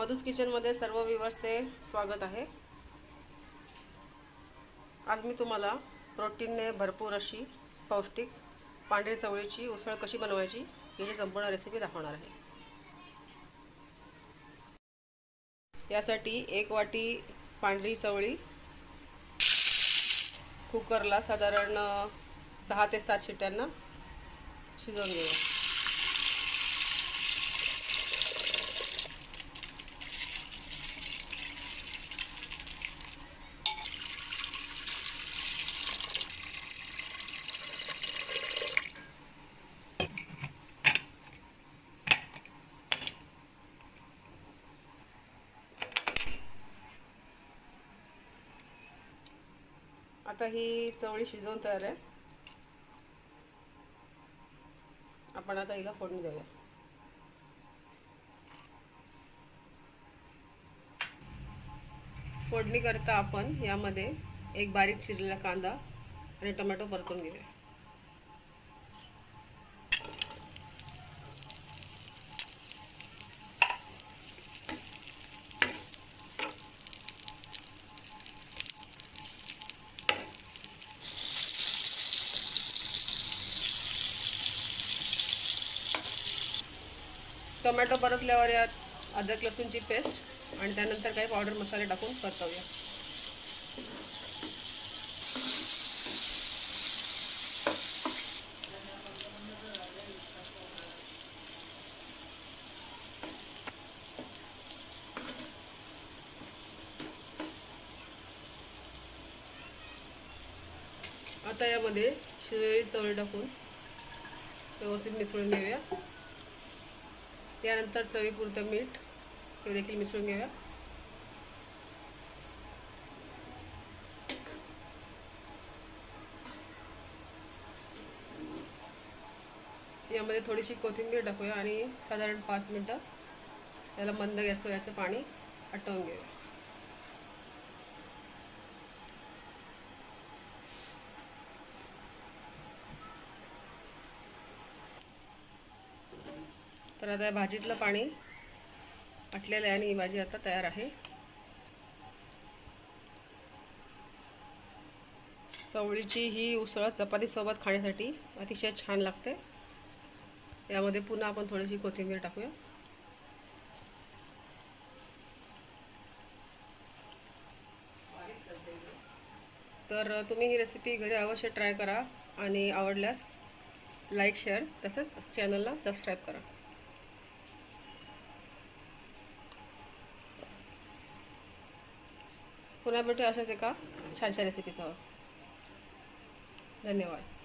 मधुस किचनमध्ये सर्व विवर्सचे स्वागत आहे. आज मी तुम्हाला प्रोटीनने भरपूर अशी पौष्टिक पांढरी चवळीची उसळ कशी बनवायची याची संपूर्ण रेसिपी दाखवणार आहे. यासाठी एक वाटी पांढरी चवळी कुकरला साधारण सहा ते सात शिट्यांना शिजवून घेऊया. आता ही चवळी शिजवून तयार आहे. आपण आता हिला फोडणी देऊया. फोडणी करता आपण यामध्ये एक बारीक चिरलेला कांदा आणि टोमॅटो परतून घेऊया. टोमॅटो परतल्यावर यात अद्रक लसूणची पेस्ट आणि त्यानंतर काही पावडर मसाले टाकून परतवूया आता यामध्ये शिजलेली चवळी टाकून व्यवस्थित मिसळून घेऊया. यानंतर चवीपुरतं मीठ. हे देखील मिसळून घेऊया. यामध्ये थोडीशी कोथिंबीर टाकूया आणि साधारण पाच मिनटं. त्याला मंद गॅसवर याचं पाणी आटवून घेऊया. तर आता या भाजीतलं पाणी आटलेलं आहे आणि ही भाजी आता तयार आहे. चवळीची ही उसळ चपातीसोबत खाण्यासाठी अतिशय छान लागते. यामध्ये पुन्हा आपण थोडीशी कोथिंबीर टाकूया. तर तुम्ही ही रेसिपी घरी अवश्य ट्राय करा आणि आवडल्यास लाईक शेअर तसंच चॅनलला सबस्क्राईब करा. पुन्हा भेटू अशाच एका छानशा रेसिपीसह धन्यवाद.